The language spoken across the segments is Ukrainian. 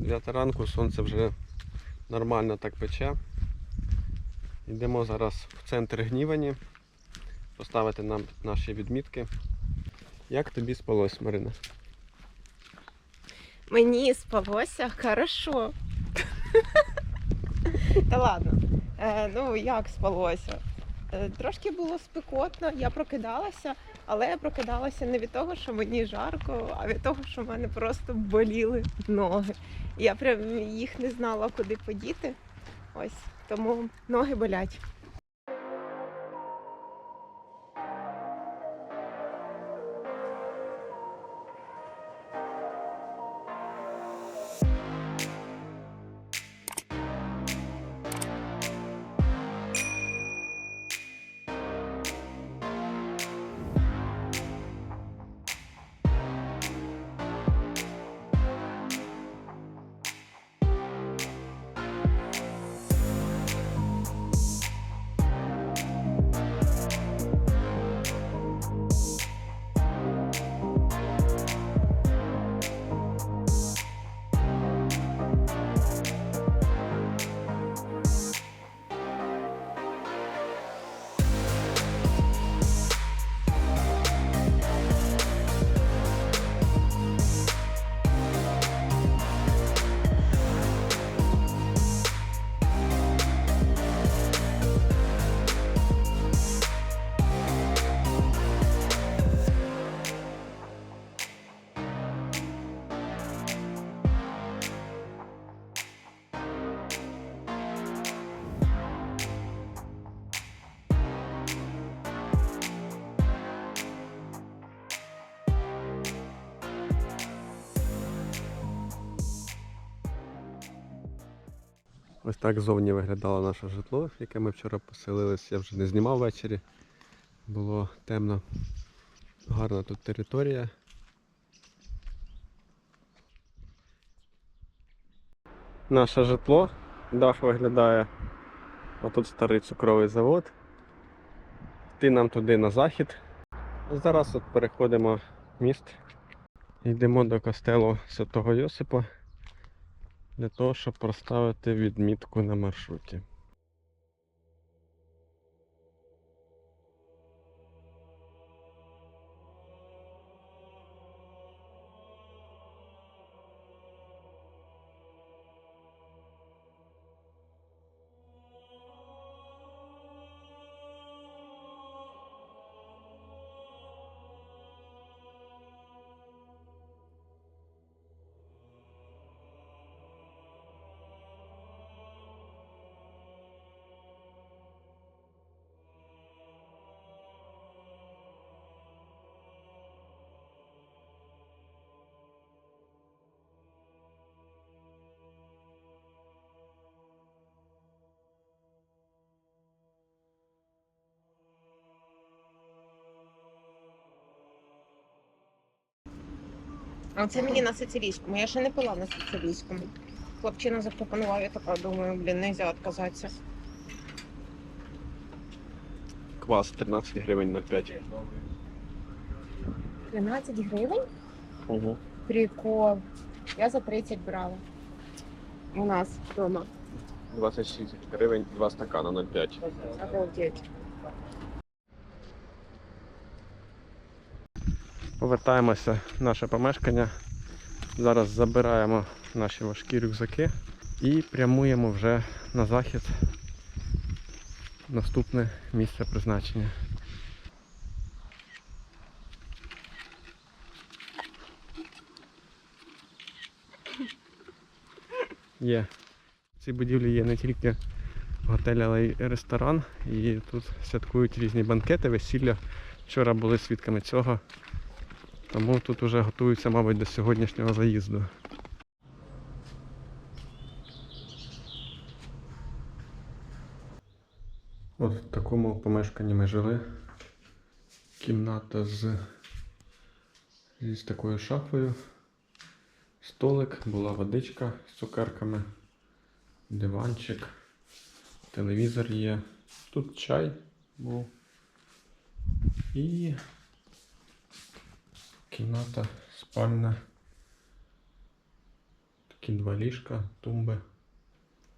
9 ранку сонце вже нормально так пече. Йдемо зараз в центр гнівані, поставити нам наші відмітки. Як тобі спалось, Марина? Мені спалося хорошо. Та ладно. Е, ну як спалося? Е, трошки було спекотно, я прокидалася, але я прокидалася не від того, що мені жарко, а від того, що в мене просто боліли ноги. Я прям їх не знала, куди подіти. Ось тому ноги болять. Ось так зовні виглядало наше житло, в яке ми вчора поселились. Я вже не знімав ввечері. Було темно. Гарна тут територія. Наше житло. Дах виглядає. Отут старий цукровий завод. Йти нам туди на захід. Зараз от переходимо міст. Йдемо до костелу Святого Йосипа для того, щоб проставити відмітку на маршруті. А це мені на сицилійському. Я ще не пила на сицилійському. Хлопчина запропонував, я така думаю, блін, не можна відказатися. Квас 13 гривень на 5. 13 гривень? Угу. Прикол. Я за 30 брала. У нас вдома. 26 гривень, 2 стакана 0,5. Обалдеть. Повертаємося в наше помешкання. Зараз забираємо наші важкі рюкзаки і прямуємо вже на захід. Наступне місце призначення. Є. В цій будівлі є не тільки готель, але й ресторан. І тут святкують різні банкети, весілля. Вчора були свідками цього. Тому тут вже готуються, мабуть, до сьогоднішнього заїзду. От в такому помешканні ми жили. Кімната з, з такою шафою. Столик, була водичка з цукерками, диванчик, телевізор є. Тут чай був. І кімната спальна. Такі два ліжка, тумби.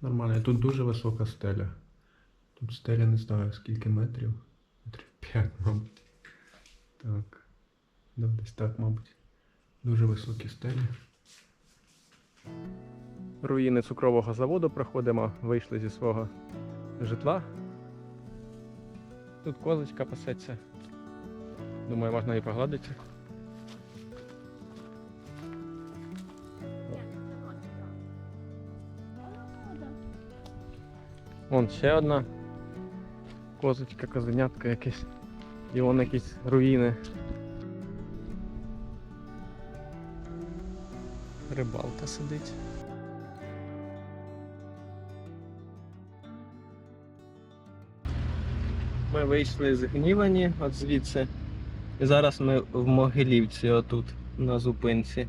Нормально. Тут дуже висока стеля. Тут стеля не знаю скільки метрів. Метрів 5, мабуть. Так. Да, десь так, мабуть. Дуже високі стелі. Руїни цукрового заводу проходимо, вийшли зі свого житла. Тут козочка пасеться. Думаю, можна і погладити. Вон ще одна козочка, козенятка якесь. І вон якісь руїни. Рибалка сидить. Ми вийшли з Гнівані от звідси. І зараз ми в Могилівці отут, на зупинці.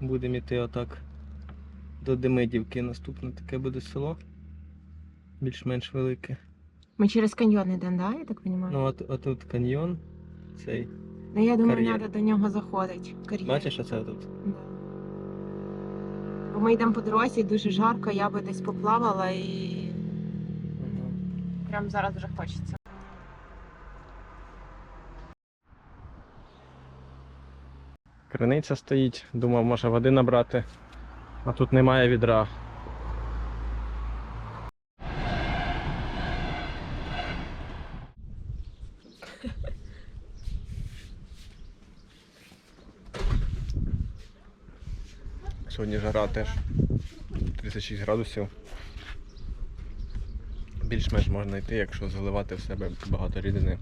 Будемо йти отак до Демидівки. Наступне таке буде село. Більш-менш велике. Ми через каньйон йдемо, да, я так розумію? Ну от, отут каньйон. Цей. Ну, я думаю, кар'єр. треба до нього заходити. Кар'єр. Бачиш, оце тут? Да. Бо ми йдемо по дорозі, дуже жарко, я би десь поплавала і прямо зараз вже хочеться. Криниця стоїть, думав, може води набрати, а тут немає відра. Сьогодні жара теж 36 градусів. Більш-менш можна йти, якщо заливати в себе багато рідини.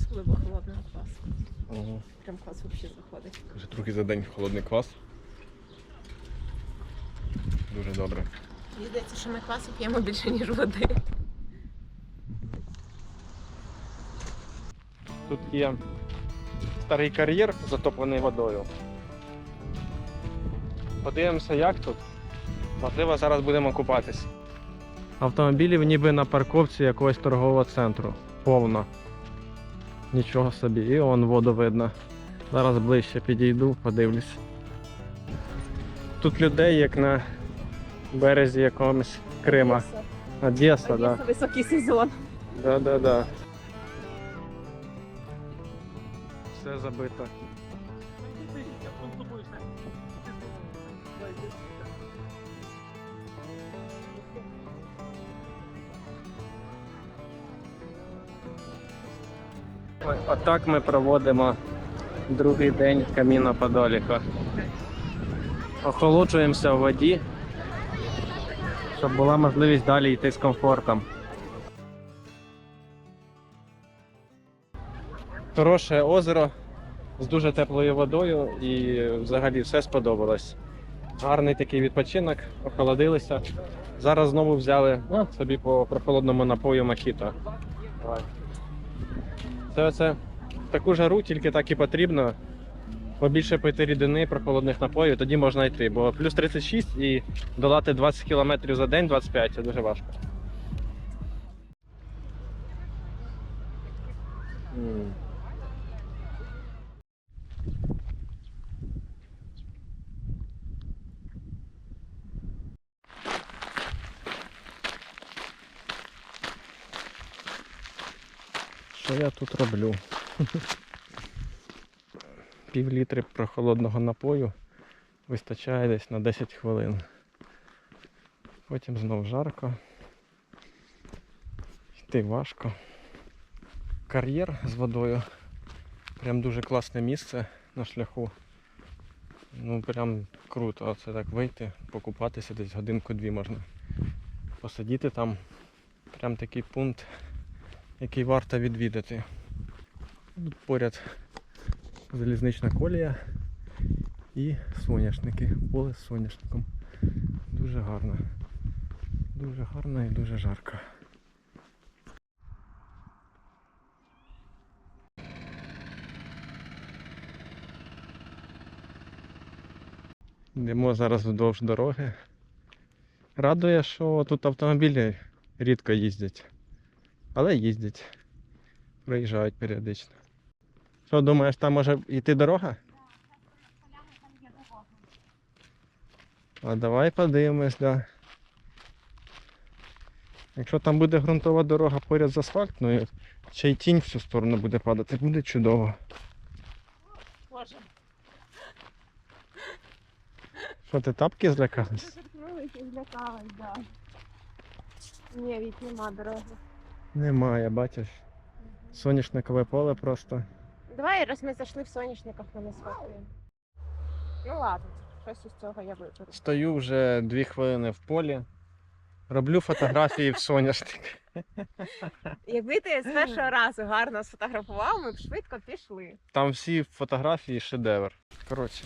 Особливо холодного квасу. Ого. Прям квас взагалі заходить. Вже трохи за день холодний квас. Дуже добре. Мені здається, що ми квасу п'ємо більше, ніж води. Тут є старий кар'єр, затоплений водою. Подивимося, як тут. Можливо, зараз будемо купатись. Автомобілів ніби на парковці якогось торгового центру. Повно. Нічого собі. І он воду видно. Зараз ближче підійду, подивлюсь. Тут людей як на березі якомусь Крима. Одеса. Да. високий сезон. Да, да, да. Все забито. Отак ми проводимо другий день каміна Подоліка. Охолоджуємося в воді, щоб була можливість далі йти з комфортом. Хороше озеро з дуже теплою водою і взагалі все сподобалось. Гарний такий відпочинок, охолодилися. Зараз знову взяли ну, собі по прохолодному напою. Давай. Це оце таку жару тільки так і потрібно. Побільше пити рідини прохолодних напоїв, тоді можна йти. Бо плюс 36 і долати 20 км за день, 25 це дуже важко. Що я тут роблю? Пів літри прохолодного напою вистачає десь на 10 хвилин. Потім знов жарко. Йти важко. Кар'єр з водою. Прям дуже класне місце на шляху. Ну прям круто. Оце так вийти, покупатися десь годинку-дві можна. Посидіти там. Прям такий пункт, який варто відвідати. Поряд залізнична колія і соняшники, поле з соняшником. Дуже гарно. Дуже гарно і дуже жарко. Йдемо зараз вздовж дороги. Радує, що тут автомобілі рідко їздять. Але їздять. Проїжджають періодично. Що думаєш, там може йти дорога? А давай подивимось, да. Якщо там буде ґрунтова дорога поряд з асфальтною, ще й тінь в цю сторону буде падати, буде чудово. Боже, Що ти тапки злякалась? злякалась, да. Ні, від нема дороги. Немає, бачиш. Соняшникове поле просто. Давай, раз ми зайшли в соняшниках, ми не сфоткаємо. Ну ладно, щось із цього я виберу. Стою вже дві хвилини в полі. Роблю фотографії в соняшник. Якби ти з першого разу гарно сфотографував, ми б швидко пішли. Там всі фотографії шедевр. Коротше,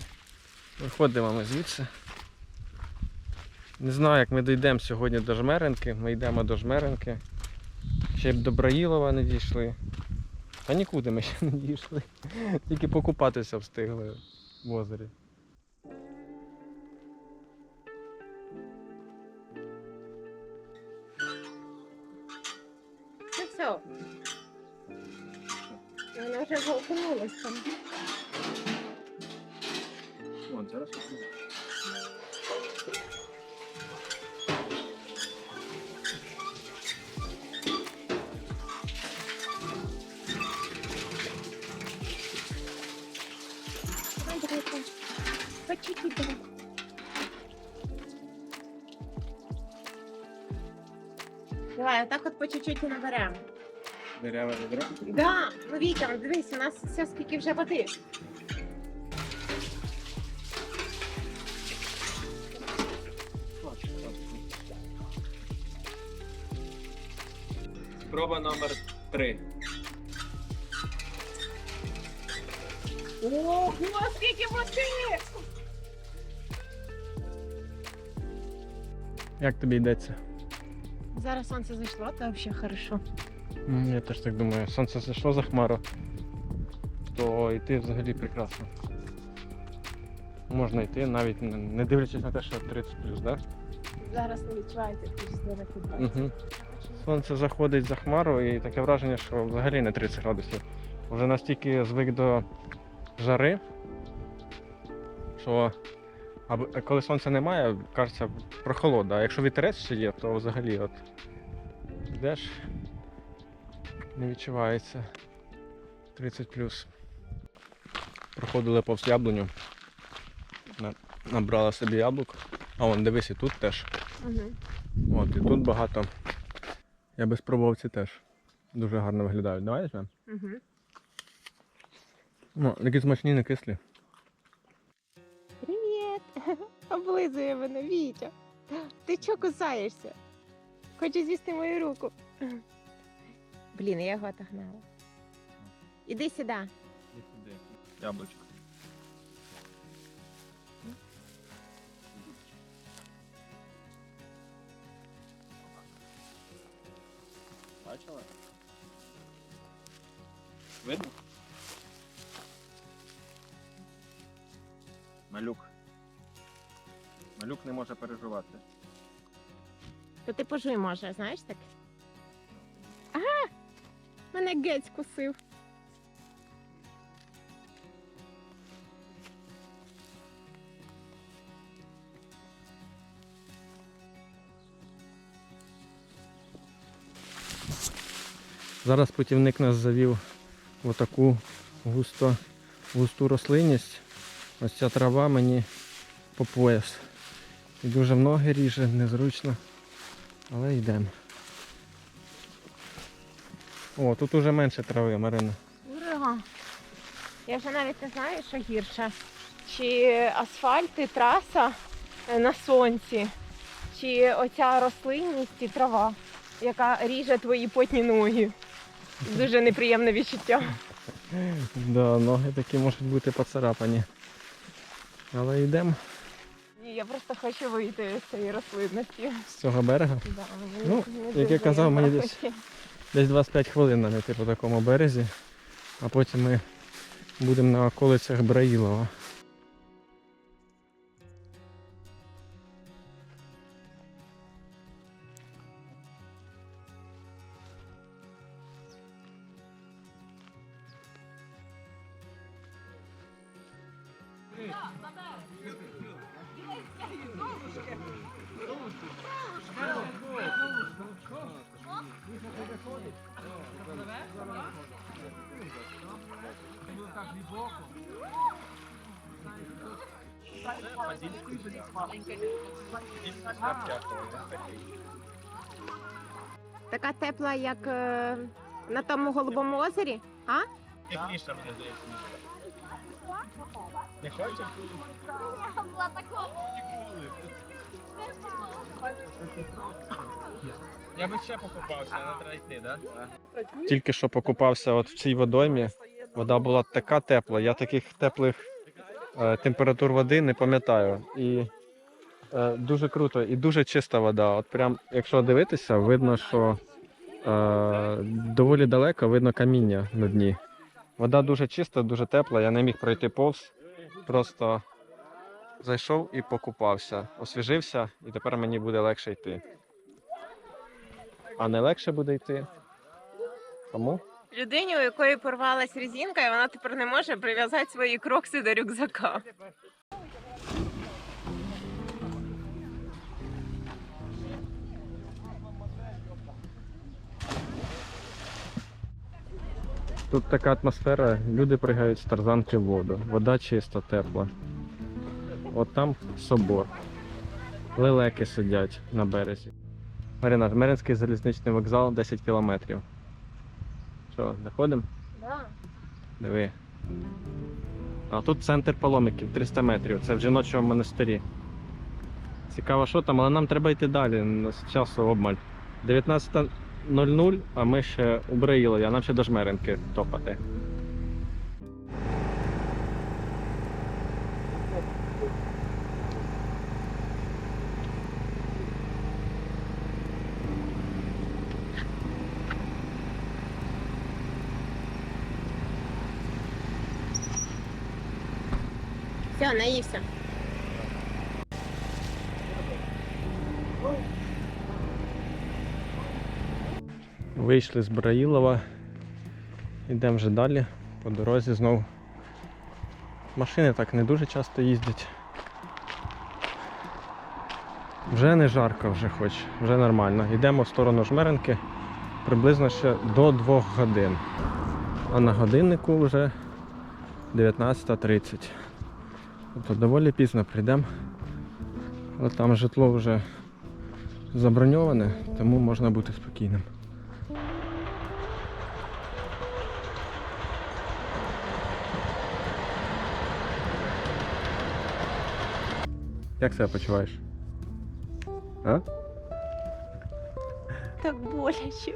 виходимо ми звідси. Не знаю, як ми дійдемо сьогодні до Жмеренки. Ми йдемо до Жмеренки. Ще б до Браїлова не дійшли. Та нікуди ми ще не дійшли. Тільки покупатися встигли в озері. Ну все. Вона вже там. Давай, по чуть-чуть і наберемо. Відро. Да, ну Вітя, дивись, у нас все скільки вже води. Спроба номер 3. Ого, скільки води! Як тобі йдеться? Зараз сонце зайшло, то взагалі хорошо. М, Я теж так думаю. Сонце зайшло за хмару, то йти взагалі прекрасно. Можна йти, навіть не- дивлячись на те, що 30 плюс, так? Зараз не відчуваєте плюс 9 Угу. Сонце заходить за хмару і таке враження, що взагалі не 30 градусів. Вже настільки звик до жари, що або- коли сонця немає, кажеться прохолода. А якщо вітерець ще є, то взагалі от йдеш, не відчувається 30 плюс. Проходили повз яблуню. На- Набрала собі яблук. А вон, дивись, і тут теж. Угу. От, і тут багато. Я би спробував ці теж. Дуже гарно виглядають. Давай візьмемо? Угу. Ну, такі смачні, не кислі. Облизує мене Вітя. Ти чого кусаєшся? Хочеш з'їсти мою руку. Блін, я його отогнала. Іди сюди. Яблучко. Бачила? Видно? Малюк. Малюк не може переживати. То ти пожуй може, знаєш так? Ага! Мене гець кусив. Зараз путівник нас завів в таку густо, густу рослинність. Ось ця трава мені по пояс. І дуже ноги ріже, незручно. Але йдемо. О, тут уже менше трави, Марина. Ура! Я вже навіть не знаю, що гірше. Чи асфальт і траса е, на сонці, чи оця рослинність і трава, яка ріже твої потні ноги. Дуже неприємне відчуття. Да, ноги такі можуть бути поцарапані. Але йдемо я просто хочу вийти з цієї рослинності. з цього берега. Да, Ну, як я казав, мені десь- Десь 25 хвилин на по такому березі, а потім ми будемо на околицях Браїлова. Така тепла, як е, на тому голубому озері, а? Тепліше, мені здається. Не хочеш? Я була такого би ще покупався, але треба йти, да? Тільки що покупався от в цій водоймі. Вода була така тепла. Я таких теплих е, температур води не пам'ятаю. І е, дуже круто, і дуже чиста вода. От прям, якщо дивитися, видно, що е, доволі далеко видно каміння на дні. Вода дуже чиста, дуже тепла. Я не міг пройти повз. Просто зайшов і покупався, освіжився, і тепер мені буде легше йти. А не легше буде йти. Кому? Людині, у якої порвалась резинка, і вона тепер не може прив'язати свої крокси до рюкзака. Тут така атмосфера, люди пригають з тарзанки в воду. Вода чиста, тепла. От там собор. Лелеки сидять на березі. Марина, Жмеринський залізничний вокзал 10 кілометрів. Що, заходимо? Да. Диви. А тут центр паломників 300 метрів. Це в жіночому монастирі. Цікаво, що там, але нам треба йти далі. Нас часу обмаль. 19.00, а ми ще у Браїлові, а нам ще до Жмеринки топати. Наївся. Вийшли з Браїлова. Йдемо вже далі. По дорозі знову. Машини так не дуже часто їздять. Вже не жарко, вже хоч, вже нормально. Йдемо в сторону Жмеринки приблизно ще до 2 годин. А на годиннику вже 19.30. Тобто доволі пізно прийдемо. Але там житло вже заброньоване, тому можна бути спокійним. Як себе почуваєш? А? Так боляче.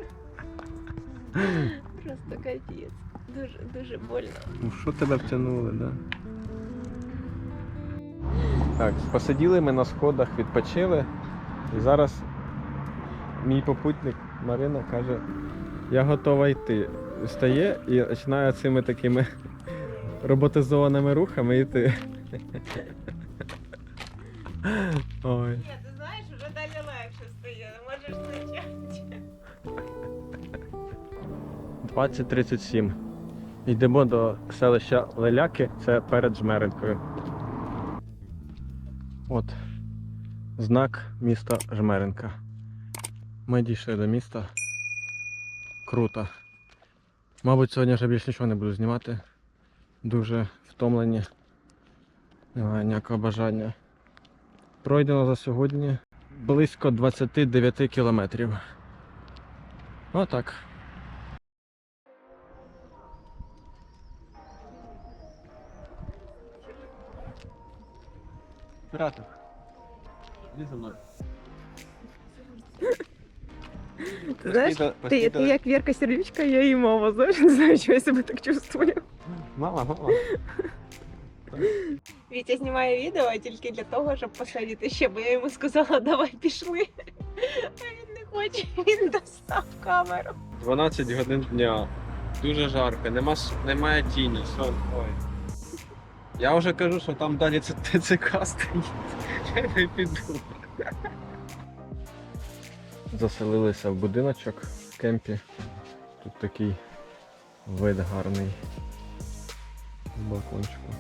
Просто капець. Дуже, дуже больно. Ну що тебе втягнули, да? Так, посиділи ми на сходах, відпочили. І зараз мій попутник Марина каже, я готова йти. Встає і починає цими такими роботизованими рухами йти. Ой. Ні, ти знаєш, вже далі легше стає. Можеш почати. 2037. Йдемо до селища Леляки, це перед Жмеринкою. От знак міста Жмеринка. Ми дійшли до міста. Круто. Мабуть, сьогодні вже більше нічого не буду знімати. Дуже втомлені. Немає ніякого бажання. Пройдено за сьогодні близько 29 кілометрів. Отак. Пиратов. Іди за мною. Ти знаєш, ти, ти постійно- як Вірка Сердючка, я і мама. Знаєш, не знаю, чого я себе так чувствую. Мама, мама. Вітя знімає відео тільки для того, щоб посадити ще, бо я йому сказала, давай пішли. А він не хоче, він достав камеру. 12 годин дня. Дуже жарко, нема, немає тіні. Сон. Ой. Я вже кажу, що там далі ТЦК стоїть. Я не піду. Заселилися в будиночок в кемпі. Тут такий вид гарний. З балкончику.